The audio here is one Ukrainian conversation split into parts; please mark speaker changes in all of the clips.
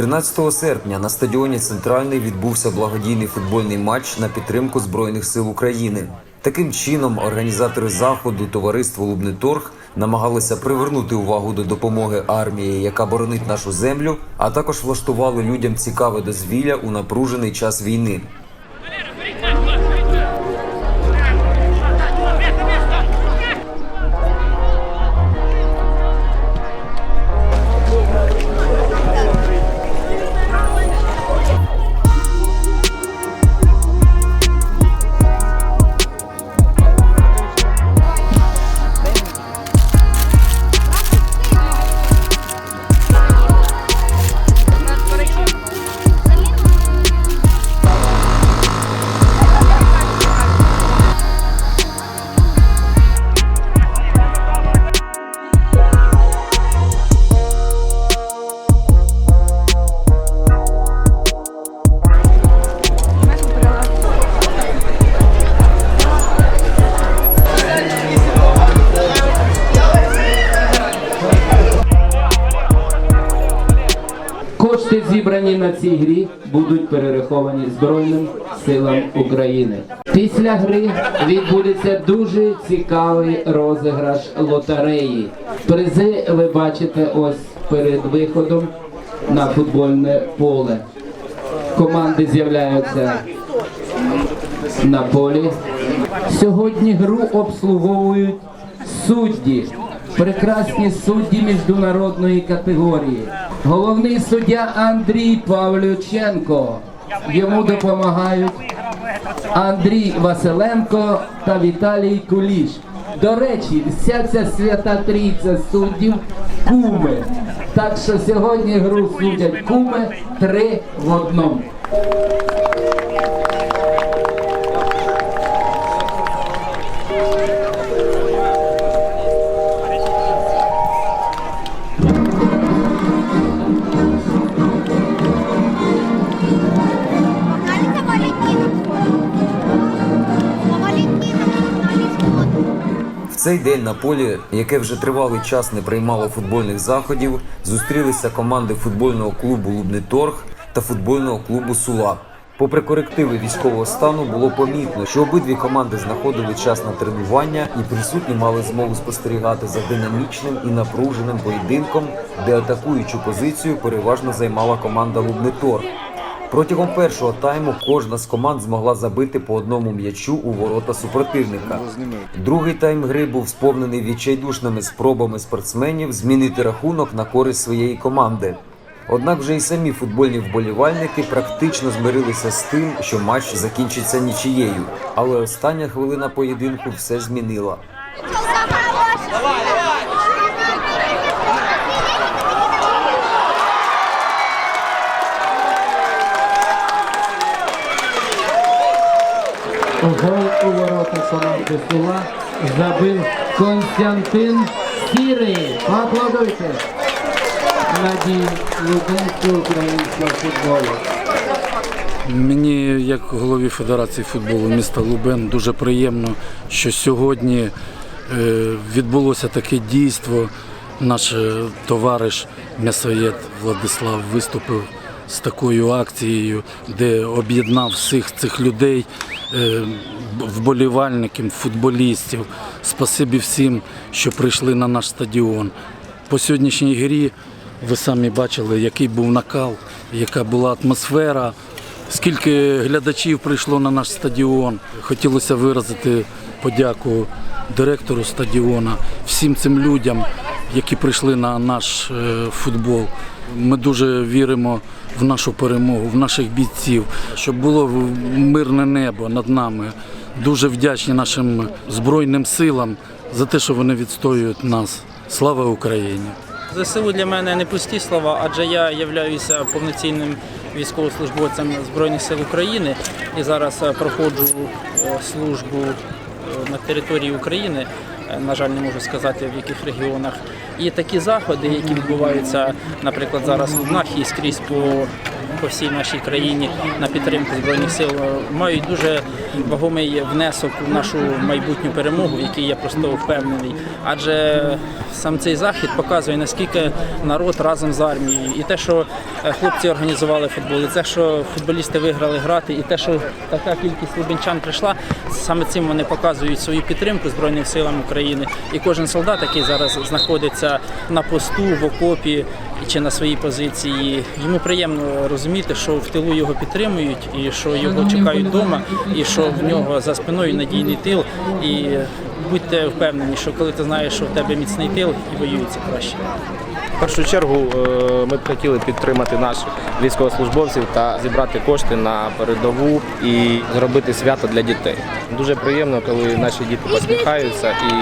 Speaker 1: 13 серпня на стадіоні Центральний відбувся благодійний футбольний матч на підтримку Збройних сил України. Таким чином, організатори заходу товариство Лубниторг намагалися привернути увагу до допомоги армії, яка боронить нашу землю, а також влаштували людям цікаве дозвілля у напружений час війни.
Speaker 2: Цій грі, будуть перераховані Збройним силам України. Після гри відбудеться дуже цікавий розіграш лотереї. Призи ви бачите ось перед виходом на футбольне поле. Команди з'являються на полі. Сьогодні гру обслуговують судді, прекрасні судді міжнародної категорії. Головний суддя Андрій Павлюченко. Йому допомагають Андрій Василенко та Віталій Куліш. До речі, вся ця свята трійця суддів куми. Так що сьогодні гру судять куми три в одному.
Speaker 1: Цей день на полі, яке вже тривалий час не приймало футбольних заходів, зустрілися команди футбольного клубу Лубниторг та футбольного клубу Сула. Попри корективи військового стану, було помітно, що обидві команди знаходили час на тренування і присутні мали змогу спостерігати за динамічним і напруженим поєдинком, де атакуючу позицію переважно займала команда Лубниторг. Протягом першого тайму кожна з команд змогла забити по одному м'ячу у ворота супротивника. Другий тайм гри був сповнений відчайдушними спробами спортсменів змінити рахунок на користь своєї команди. Однак вже й самі футбольні вболівальники практично змирилися з тим, що матч закінчиться нічією. Але остання хвилина поєдинку все змінила.
Speaker 2: Гол у ворота команди Сула забив Константин Сірий. Поаплодуйте. Надій Лубенського українського футболу.
Speaker 3: Мені, як голові Федерації футболу міста Лубен, дуже приємно, що сьогодні е, відбулося таке дійство. Наш е, товариш м'ясоєд Владислав виступив з такою акцією, де об'єднав всіх цих людей, е, вболівальників, футболістів. Спасибі всім, що прийшли на наш стадіон. По сьогоднішній грі ви самі бачили, який був накал, яка була атмосфера. Скільки глядачів прийшло на наш стадіон. Хотілося виразити подяку директору стадіона, всім цим людям, які прийшли на наш е, футбол. Ми дуже віримо в нашу перемогу, в наших бійців, щоб було мирне небо над нами. Дуже вдячні нашим Збройним силам за те, що вони відстоюють нас. Слава Україні!
Speaker 4: ЗСУ для мене не пусті слова, адже я являюся повноцінним військовослужбовцем Збройних сил України і зараз е, проходжу е, службу е, на території України. На жаль, не можу сказати в яких регіонах. І такі заходи, які відбуваються, наприклад, зараз в Нахі скрізь по по всій нашій країні на підтримку збройних сил мають дуже вагомий внесок в нашу майбутню перемогу, в якій я просто впевнений. Адже сам цей захід показує наскільки народ разом з армією, і те, що е, хлопці організували футбол, і те, що футболісти виграли грати, і те, що така кількість лубенчан прийшла, саме цим вони показують свою підтримку Збройним силам України. І кожен солдат, який зараз знаходиться на посту, в окопі чи на своїй позиції, йому приємно розуміти, що в тилу його підтримують, і що його чекають вдома, і що в нього за спиною надійний тил. І будьте впевнені, що коли ти знаєш, що в тебе міцний тил, і воюється краще.
Speaker 5: В першу чергу е, ми б хотіли підтримати наших військовослужбовців та зібрати кошти на передову і зробити свято для дітей. Дуже приємно, коли наші діти посміхаються і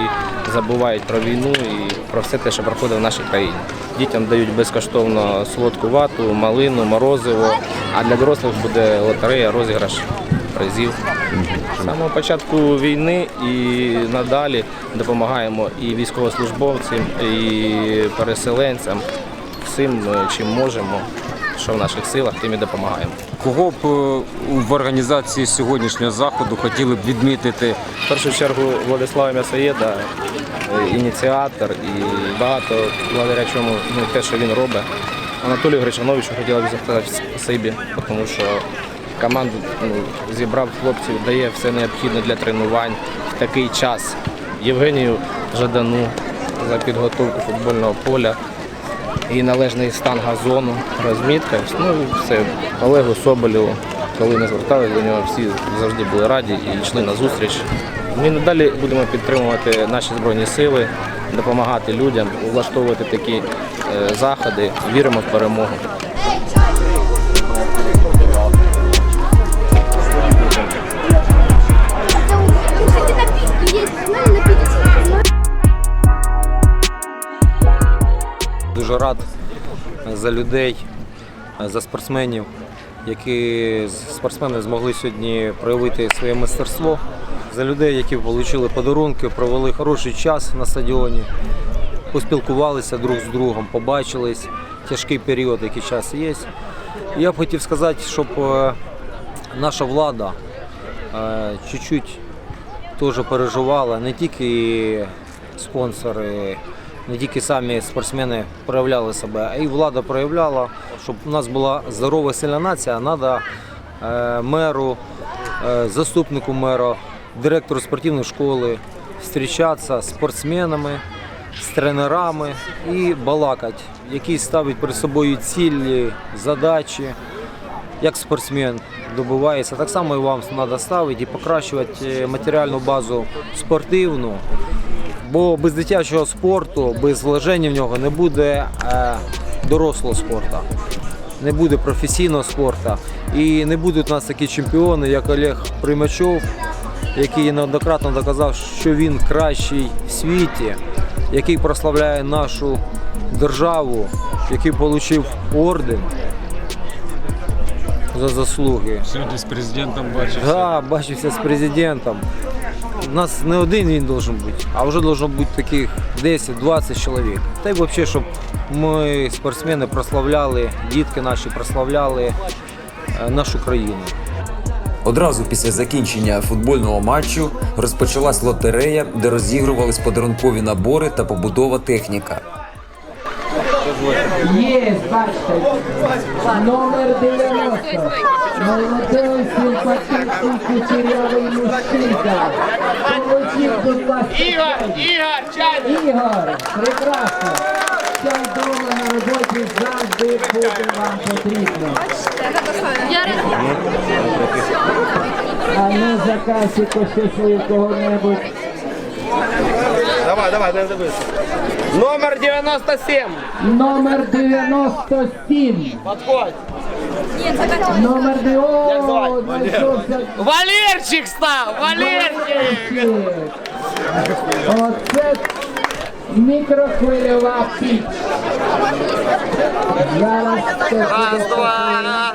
Speaker 5: забувають про війну і про все те, що проходить в нашій країні. Дітям дають безкоштовно солодку вату, малину, морозиво, а для дорослих буде лотерея, розіграш призів. З самого початку війни і надалі допомагаємо і військовослужбовцям, і переселенцям всім, е, чим можемо, що в наших силах, тим і допомагаємо.
Speaker 1: Кого б е, в організації сьогоднішнього заходу хотіли б відмітити
Speaker 5: В першу чергу Владислава М'ясоєда, е, ініціатор і багато благодаря чому ну, те, що він робить. Анатолію Гречановичу хотіла б сказати спасибі, тому що команду ну, зібрав хлопців, дає все необхідне для тренувань в такий час. Євгенію Жадану за підготовку футбольного поля і належний стан газону, розмітка. Ну і все. Олегу Соболєву, коли ми зверталися до нього, всі завжди були раді і йшли на зустріч. Ми надалі будемо підтримувати наші збройні сили, допомагати людям, влаштовувати такі е, заходи. Віримо в перемогу.
Speaker 6: Дуже рад за людей, за спортсменів, які спортсмени змогли сьогодні проявити своє мистецтво. За людей, які отримали подарунки, провели хороший час на стадіоні, поспілкувалися друг з другом, побачились. Тяжкий період, який час є. Я б хотів сказати, щоб е, наша влада е, чуть-чуть теж переживала, не тільки спонсори, не тільки самі спортсмени проявляли себе, а і влада проявляла, щоб у нас була здорова сильна нація, треба меру, е, заступнику мера, директору спортивної школи зустрічатися з спортсменами, з тренерами і балакати, які ставить перед собою цілі, задачі як спортсмен добувається, так само і вам треба ставити і покращувати е, матеріальну базу спортивну. Бо без дитячого спорту, без вложення в нього не буде е, дорослого спорту, не буде професійного спорту. І не будуть у нас такі чемпіони, як Олег Примачов, який неоднократно доказав, що він кращий в світі, який прославляє нашу державу, який отримав орден за заслуги.
Speaker 7: Сьогодні з президентом бачився.
Speaker 6: Да, бачився з президентом. У нас не один він должен бути, а вже должно бути таких 10-20 чоловік. Та й взагалі, щоб ми, спортсмени, прославляли, дітки наші прославляли е, нашу країну.
Speaker 1: Одразу після закінчення футбольного матчу розпочалась лотерея, де розігрувались подарункові набори та побудова техніка.
Speaker 2: Є, бачите, номер 90. Молодой, симпатичний, кучерявий мужчинка. Получив, будь ласка. Ігор, Ігор, чай! Ігор, прекрасно. Чай дома на роботі завжди буде вам потрібно. А не заказчику щасливо кого-небудь.
Speaker 5: Давай, давай, не дивися. Номер 97.
Speaker 2: Номер 97.
Speaker 5: Подходь.
Speaker 2: Номер 9. О, знайшовся
Speaker 5: Валерчик став! Валерчик!
Speaker 2: Оце мікрохвильова піч. Зараз буде
Speaker 5: Два.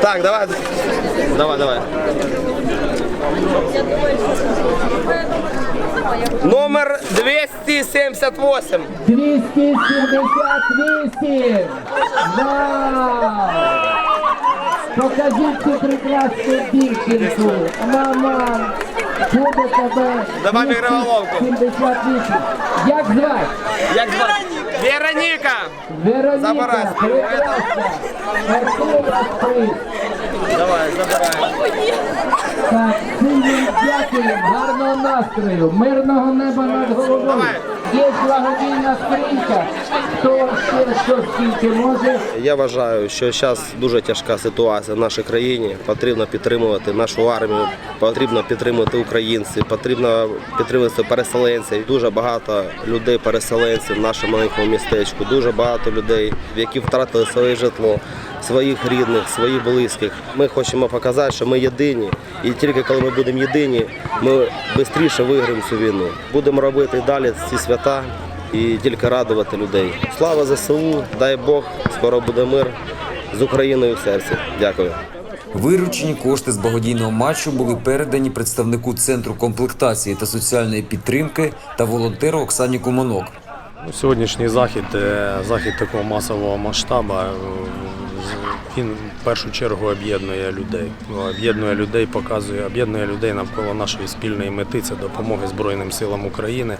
Speaker 5: Так, давай. Давай, давай. Номер 278.
Speaker 2: 278. Вау! Покажіть цю прекрасну дівчинку. Мама, буде тебе. Давай мікроволновку. 78. Як звати?
Speaker 5: Як звати? Вероніка!
Speaker 2: Вероніка. Забирай!
Speaker 5: Давай, забирай!
Speaker 2: Так, всім дякую, гарного настрою, мирного неба над головою. Є благодійна скринька. Хто ще що скільки може.
Speaker 7: Я вважаю, що зараз дуже тяжка ситуація в нашій країні. Потрібно підтримувати нашу армію, потрібно підтримувати українців, потрібно підтримувати переселенців. Дуже багато людей, переселенців в нашому маленькому містечку. Дуже багато людей, які втратили своє житло, своїх рідних, своїх близьких. Ми хочемо показати, що ми єдині, і тільки коли ми будемо єдині, ми швидше виграємо цю війну. Будемо робити і далі ці свята і тільки радувати людей. Слава ЗСУ, дай Бог, скоро буде мир з Україною в серці. Дякую.
Speaker 1: Виручені кошти з благодійного матчу були передані представнику центру комплектації та соціальної підтримки та волонтеру Оксані Куманок.
Speaker 8: Ну, Сьогоднішній захід, е, захід такого масового масштабу, е, він в першу чергу об'єднує людей. Ну, Об'єднує людей, показує, об'єднує людей навколо нашої спільної мети це допомоги Збройним силам України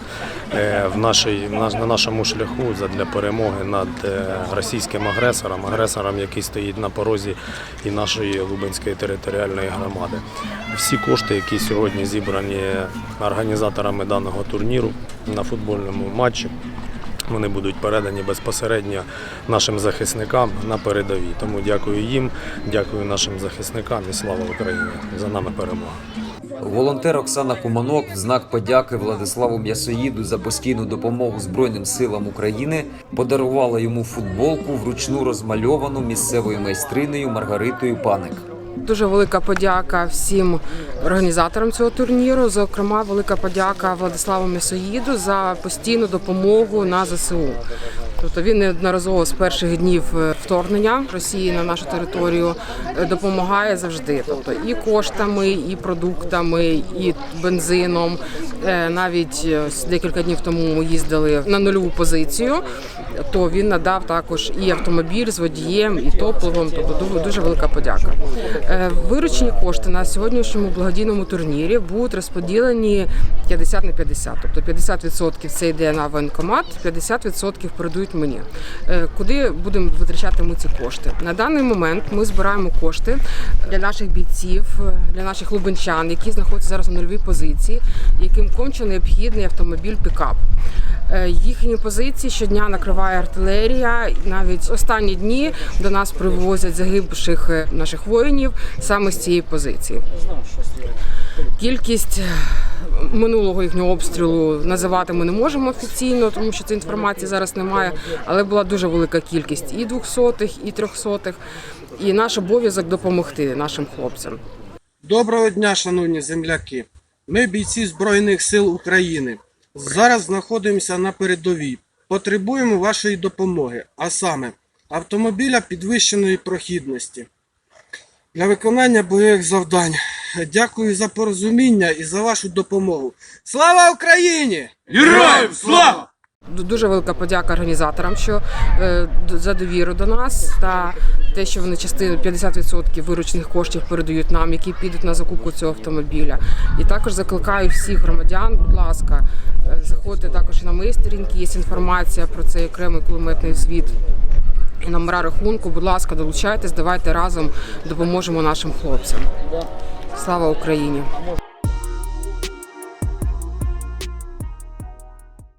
Speaker 8: е, в нашій, на нашому шляху для перемоги над е, російським агресором, агресором, який стоїть на порозі і нашої Лубенської територіальної громади. Всі кошти, які сьогодні зібрані організаторами даного турніру на футбольному матчі, вони будуть передані безпосередньо нашим захисникам на передовій. Тому дякую їм, дякую нашим захисникам і слава Україні! За нами перемога!
Speaker 1: Волонтер Оксана Куманок в знак подяки Владиславу М'ясоїду за постійну допомогу Збройним силам України подарувала йому футболку вручну розмальовану місцевою майстринею Маргаритою Паник.
Speaker 9: Дуже велика подяка всім організаторам цього турніру. Зокрема, велика подяка Владиславу Місоїду за постійну допомогу на ЗСУ. Тобто він неодноразово з перших днів е, вторгнення Росії на нашу територію е, допомагає завжди. Тобто і коштами, і продуктами, і бензином. Е, Навіть е, декілька днів тому ми їздили на нульову позицію. То він надав також і автомобіль з водієм, і топливом. Тобто дуже- велика подяка. Е, Виручені кошти на сьогоднішньому благодійному турнірі будуть розподілені 50 на 50. Тобто 50% це йде на воєнкомат, 50% передають мені. Куди будемо витрачати ми ці кошти? На даний момент ми збираємо кошти для наших бійців, для наших лубенчан, які знаходяться зараз на нульовій позиції, яким конче необхідний автомобіль пікап. Е, Їхні позиції щодня накриває артилерія. Навіть останні дні до нас привозять загибших е, наших воїнів саме з цієї позиції. Кількість е, минулого їхнього обстрілу називати ми не можемо офіційно, тому що цієї інформації зараз немає. Але була дуже велика кількість і двохсотих, і трьохсотих. І наш обов'язок допомогти нашим хлопцям.
Speaker 10: Доброго дня, шановні земляки. Ми бійці Збройних сил України. Зараз знаходимося на передовій. Потребуємо вашої допомоги, а саме автомобіля підвищеної прохідності. Для виконання бойових завдань. Дякую за порозуміння і за вашу допомогу. Слава Україні! Героям слава!
Speaker 9: Ду- Дуже велика подяка організаторам, що е, за довіру до нас та те, що вони частину 50% виручених коштів передають нам, які підуть на закупку цього автомобіля. І також закликаю всіх громадян, будь ласка, е, заходьте також на мої сторінки. Є інформація про цей окремий кулеметний звіт. І номера рахунку, будь ласка, долучайтесь, давайте разом допоможемо нашим хлопцям. Слава Україні!